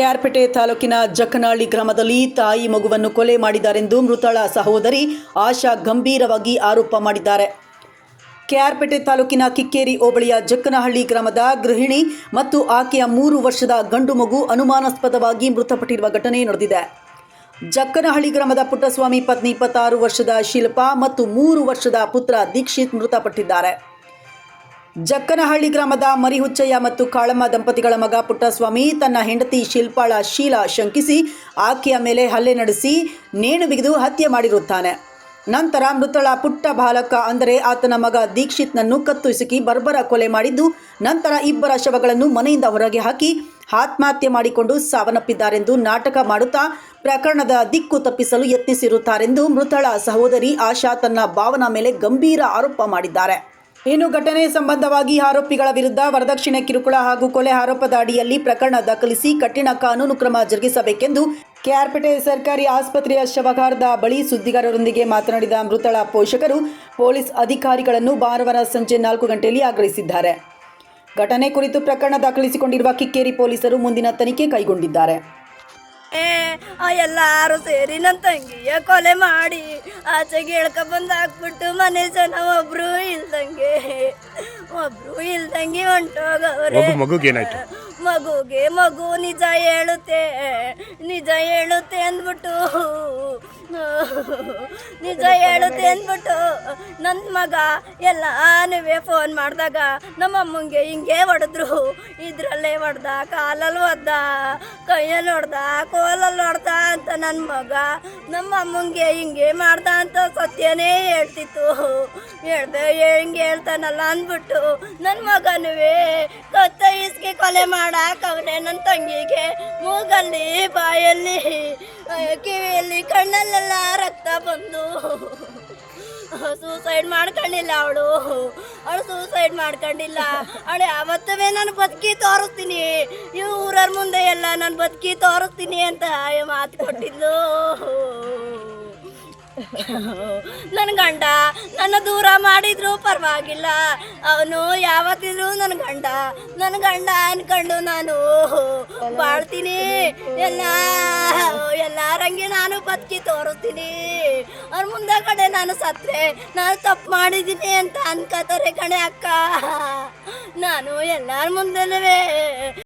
ಕೆಆರ್ಪೇಟೆ ತಾಲೂಕಿನ ಜಕ್ಕನಹಳ್ಳಿ ಗ್ರಾಮದಲ್ಲಿ ತಾಯಿ ಮಗುವನ್ನು ಕೊಲೆ ಮಾಡಿದ್ದಾರೆಂದು ಮೃತಳ ಸಹೋದರಿ ಆಶಾ ಗಂಭೀರವಾಗಿ ಆರೋಪ ಮಾಡಿದ್ದಾರೆ. ಕೆಆರ್ಪೇಟೆ ತಾಲೂಕಿನ ಕಿಕ್ಕೇರಿ ಹೋಬಳಿಯ ಜಕ್ಕನಹಳ್ಳಿ ಗ್ರಾಮದ ಗೃಹಿಣಿ ಮತ್ತು ಆಕೆಯ ಮೂರು ವರ್ಷದ ಗಂಡು ಮಗು ಅನುಮಾನಾಸ್ಪದವಾಗಿ ಮೃತಪಟ್ಟಿರುವ ಘಟನೆ ನಡೆದಿದೆ. ಜಕ್ಕನಹಳ್ಳಿ ಗ್ರಾಮದ ಪುಟ್ಟಸ್ವಾಮಿ ಪತ್ನಿ ಇಪ್ಪತ್ತಾರು ವರ್ಷದ ಶಿಲ್ಪಾ ಮತ್ತು ಮೂರು ವರ್ಷದ ಪುತ್ರ ದೀಕ್ಷಿತ್ ಮೃತಪಟ್ಟಿದ್ದಾರೆ. ಜಕ್ಕನಹಳ್ಳಿ ಗ್ರಾಮದ ಮರಿಹುಚ್ಚಯ್ಯ ಮತ್ತು ಕಾಳಮ್ಮ ದಂಪತಿಗಳ ಮಗ ಪುಟ್ಟಸ್ವಾಮಿ ತನ್ನ ಹೆಂಡತಿ ಶಿಲ್ಪಾಳ ಶೀಲಾ ಶಂಕಿಸಿ ಆಕೆಯ ಮೇಲೆ ಹಲ್ಲೆ ನಡೆಸಿ ನೇಣು ಬಿಗಿದು ಹತ್ಯೆ ಮಾಡಿರುತ್ತಾನೆ. ನಂತರ ಮೃತಳ ಪುಟ್ಟ ಬಾಲಕ ಅಂದರೆ ಆತನ ಮಗ ದೀಕ್ಷಿತ್ನನ್ನು ಕತ್ತು ಹಿಸುಕಿ ಬರ್ಬರ ಕೊಲೆ ಮಾಡಿದ್ದು, ನಂತರ ಇಬ್ಬರ ಶವಗಳನ್ನು ಮನೆಯಿಂದ ಹೊರಗೆ ಹಾಕಿ ಆತ್ಮಹತ್ಯೆ ಮಾಡಿಕೊಂಡು ಸಾವನ್ನಪ್ಪಿದ್ದಾರೆಂದು ನಾಟಕ ಮಾಡುತ್ತಾ ಪ್ರಕರಣದ ದಿಕ್ಕು ತಪ್ಪಿಸಲು ಯತ್ನಿಸಿರುತ್ತಾರೆಂದು ಮೃತಳ ಸಹೋದರಿ ಆಶಾ ತನ್ನ ಭಾವನಾ ಮೇಲೆ ಗಂಭೀರ ಆರೋಪ ಮಾಡಿದ್ದಾರೆ. ಇನ್ನು ಘಟನೆ ಸಂಬಂಧವಾಗಿ ಆರೋಪಿಗಳ ವಿರುದ್ಧ ವರದಕ್ಷಿಣೆ ಕಿರುಕುಳ ಹಾಗೂ ಕೊಲೆ ಆರೋಪದ ಅಡಿಯಲ್ಲಿ ಪ್ರಕರಣ ದಾಖಲಿಸಿ ಕಠಿಣ ಕಾನೂನು ಕ್ರಮ ಜರುಗಿಸಬೇಕೆಂದು ಕೆಆರ್ಪೇಟೆ ಸರ್ಕಾರಿ ಆಸ್ಪತ್ರೆಯ ಶವಗಾರದ ಬಳಿ ಸುದ್ದಿಗಾರರೊಂದಿಗೆ ಮಾತನಾಡಿದ ಮೃತಳ ಪೋಷಕರು ಪೊಲೀಸ್ ಅಧಿಕಾರಿಗಳನ್ನು ಭಾನುವಾರ ಸಂಜೆ ನಾಲ್ಕು ಗಂಟೆಯಲ್ಲಿ ಆಗ್ರಹಿಸಿದ್ದಾರೆ. ಘಟನೆ ಕುರಿತು ಪ್ರಕರಣ ದಾಖಲಿಸಿಕೊಂಡಿರುವ ಕಿಕ್ಕೇರಿ ಪೊಲೀಸರು ಮುಂದಿನ ತನಿಖೆ ಕೈಗೊಂಡಿದ್ದಾರೆ. ಎಲ್ಲಾರು ಸೇರಿ ನನ್ನ ತಂಗಿಯ ಕೊಲೆ ಮಾಡಿ, ಆಚೆಗೆ ಬಂದು ಹಾಕ್ಬಿಟ್ಟು ಮನೆ ಜನ ಒಬ್ರು ಒಬ್ರು ಇಲ್ದಂಗೆ ಹೊಂಟೋಗವ್ರೆ ಮಗುಗೆ ಏನಾಯ್ತು? ಮಗುಗೆ ಮಗು ನಿಜ ಹೇಳುತ್ತೆ ನಿಜ ಹೇಳುತ್ತೆ ಅಂದ್ಬಿಟ್ಟು ನಿಜ ಹೇಳುತ್ತೆ ಅಂದ್ಬಿಟ್ಟು ನನ್ನ ಮಗ ಎಲ್ಲಾನುವೆ ಫೋನ್ ಮಾಡಿದಾಗ ನಮ್ಮ ಅಮ್ಮಂಗೆ ಹಿಂಗೆ ಹೊಡೆದ್ರು. ಇದ್ರಲ್ಲೇ ಹೊಡೆದ, ಕಾಲಲ್ಲಿ ಹೊಡೆದ ಕೈಯಲ್ಲಿ ಹೊಡೆದ, ಕೋಲಲ್ಲಿ ಹೊಡೆದ ಅಂತ ನನ್ನ ಮಗ ನಮ್ಮ ಅಮ್ಮಂಗೆ ಹಿಂಗೆ ಮಾಡ್ದ ಅಂತ ಸತ್ಯನೇ ಹೇಳ್ತಿತ್ತು. ಹೇಳ್ದೆ, ಹಿಂಗೆ ಹೇಳ್ತಾನಲ್ಲ ಅಂದ್ಬಿಟ್ಟು ನನ್ನ ಮಗನುವೇ ಕತ್ತ ಇಸ್ಗೆ ಕೊಲೆ ಮಾಡಾಕ ಅವನೇ ನನ್ನ ತಂಗಿಗೆ ಮೂಗಲ್ಲಿ ಬಾಯಲ್ಲಿ ಕಿವಿಯಲ್ಲಿ ಕಣ್ಣಲ್ಲೆಲ್ಲ ರಕ್ತ ಬಂದು. ಸೂಸೈಡ್ ಮಾಡ್ಕೊಂಡಿಲ್ಲ ಅವಳು. ಅವಳು ಸೂಸೈಡ್ ಮಾಡ್ಕೊಂಡಿಲ್ಲ. ಅವಳು ಯಾವತ್ತೂ ನಾನು ಬದುಕಿ ತೋರಿಸ್ತೀನಿ. ಈ ಊರವ್ರ ಮುಂದೆ ಎಲ್ಲ ನಾನು ಬದುಕಿ ತೋರಿಸ್ತೀನಿ ಅಂತ ಮಾತು ಕೊಟ್ಟಿದ್ದು. ನನ್ನ ಗಂಡ ನನ್ನ ದೂರ ಮಾಡಿದ್ರು ಪರವಾಗಿಲ್ಲ. ಅವನು ಯಾವತ್ತಿದ್ರು ನನ್ನ ಗಂಡ. ನನ್ನ ಗಂಡ ಅನ್ಕೊಂಡು ನಾನು ಬಾಳ್ತೀನಿ. ಎಲ್ಲ ಎಲ್ಲಾರಂಗೆ ನಾನು ಬದುಕಿ ತೋರಿಸ್ತೀನಿ? ಅವ್ರ ಮುಂದೆ ಕಡೆ ನಾನು ಸತ್ರೆ ನಾನು ತಪ್ಪು ಮಾಡಿದ್ದೀನಿ ಅಂತ ಅನ್ಕೋತಾರೆ ಕಣೆ ಅಕ್ಕ. ನಾನು ಎಲ್ಲರ ಮುಂದೆನೂ